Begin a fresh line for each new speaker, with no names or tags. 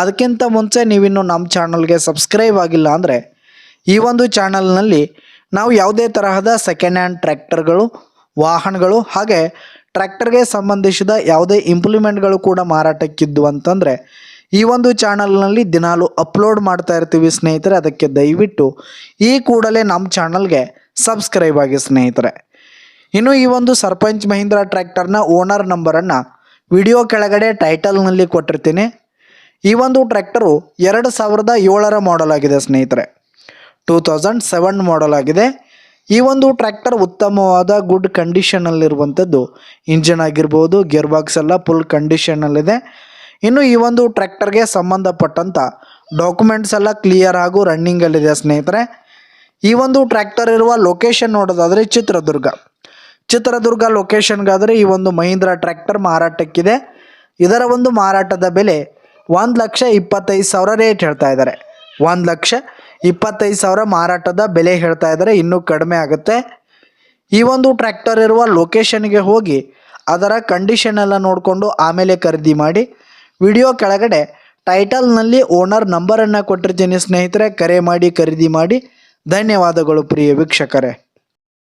ಅದಕ್ಕಿಂತ ಮುಂಚೆ ನೀವಿನ್ನು ನಮ್ಮ ಚಾನಲ್ಗೆ ಸಬ್ಸ್ಕ್ರೈಬ್ ಆಗಿಲ್ಲ ಅಂದರೆ ಈ ಒಂದು ಚಾನಲ್ನಲ್ಲಿ ನಾವು ಯಾವುದೇ ತರಹದ ಸೆಕೆಂಡ್ ಹ್ಯಾಂಡ್ ಟ್ರ್ಯಾಕ್ಟರ್ಗಳು ವಾಹನಗಳು ಹಾಗೆ ಟ್ರ್ಯಾಕ್ಟರ್ಗೆ ಸಂಬಂಧಿಸಿದ ಯಾವುದೇ ಇಂಪ್ಲಿಮೆಂಟ್ಗಳು ಕೂಡ ಮಾರಾಟಕ್ಕಿದ್ದು ಅಂತಂದರೆ ಈ ಒಂದು ಚಾನಲ್ನಲ್ಲಿ ದಿನಾಲು ಅಪ್ಲೋಡ್ ಮಾಡ್ತಾ ಇರ್ತೀವಿ ಸ್ನೇಹಿತರೆ. ಅದಕ್ಕೆ ದಯವಿಟ್ಟು ಈ ಕೂಡಲೇ ನಮ್ಮ ಚಾನಲ್ಗೆ ಸಬ್ಸ್ಕ್ರೈಬ್ ಆಗಿ ಸ್ನೇಹಿತರೆ. ಇನ್ನು ಈ ಒಂದು ಸರ್ಪಂಚ್ ಮಹೀಂದ್ರ ಟ್ರ್ಯಾಕ್ಟರ್ನ ಓನರ್ ನಂಬರನ್ನು ವಿಡಿಯೋ ಕೆಳಗಡೆ ಟೈಟಲ್ನಲ್ಲಿ ಕೊಟ್ಟಿರ್ತೀನಿ. ಈ ಒಂದು ಟ್ರ್ಯಾಕ್ಟರು ಎರಡು ಸಾವಿರದ ಏಳರ ಮಾಡೆಲ್ ಆಗಿದೆ ಸ್ನೇಹಿತರೆ. ಟೂ ತೌಸಂಡ್ ಸೆವೆನ್ ಮಾಡೆಲ್ ಆಗಿದೆ. ಈ ಒಂದು ಟ್ರ್ಯಾಕ್ಟರ್ ಉತ್ತಮವಾದ ಗುಡ್ ಕಂಡೀಷನಲ್ಲಿರುವಂಥದ್ದು ಇಂಜಿನ್ ಆಗಿರ್ಬೋದು ಗೇರ್ ಬಾಕ್ಸ್ ಎಲ್ಲ ಫುಲ್ ಕಂಡೀಷನಲ್ಲಿದೆ ಇನ್ನು ಈ ಒಂದು ಟ್ರ್ಯಾಕ್ಟರ್ಗೆ ಸಂಬಂಧಪಟ್ಟಂಥ ಡಾಕ್ಯುಮೆಂಟ್ಸ್ ಎಲ್ಲ ಕ್ಲಿಯರ್ ಹಾಗೂ ರನ್ನಿಂಗಲ್ಲಿದೆ ಸ್ನೇಹಿತರೆ. ಈ ಒಂದು ಟ್ರ್ಯಾಕ್ಟರ್ ಇರುವ ಲೊಕೇಶನ್ ನೋಡೋದಾದರೆ ಚಿತ್ರದುರ್ಗ. ಚಿತ್ರದುರ್ಗ ಲೊಕೇಶನ್ಗಾದರೆ ಈ ಒಂದು ಮಹೀಂದ್ರ ಟ್ರ್ಯಾಕ್ಟರ್ ಮಾರಾಟಕ್ಕಿದೆ. ಇದರ ಒಂದು ಮಾರಾಟದ ಬೆಲೆ ಒಂದು ಲಕ್ಷ ಇಪ್ಪತ್ತೈದು ಸಾವಿರ ರೇಟ್ ಹೇಳ್ತಾ ಇದ್ದಾರೆ. ಒಂದು ಲಕ್ಷ ಇಪ್ಪತ್ತೈದು ಸಾವಿರ ಮಾರಾಟದ ಬೆಲೆ ಹೇಳ್ತಾ ಇದ್ದಾರೆ. ಇನ್ನೂ ಕಡಿಮೆ ಆಗುತ್ತೆ. ಈ ಒಂದು ಟ್ರ್ಯಾಕ್ಟರ್ ಇರುವ ಲೊಕೇಶನ್ಗೆ ಹೋಗಿ ಅದರ ಕಂಡೀಷನ್ ಎಲ್ಲ ನೋಡಿಕೊಂಡು ಆಮೇಲೆ ಖರೀದಿ ಮಾಡಿ. ವಿಡಿಯೋ ಕೆಳಗಡೆ ಟೈಟಲ್ನಲ್ಲಿ ಓನರ್ ನಂಬರನ್ನು ಕೊಟ್ಟಿರ್ತೀನಿ ಸ್ನೇಹಿತರೆ, ಕರೆ ಮಾಡಿ, ಖರೀದಿ ಮಾಡಿ. ಧನ್ಯವಾದಗಳು ಪ್ರಿಯ ವೀಕ್ಷಕರೇ.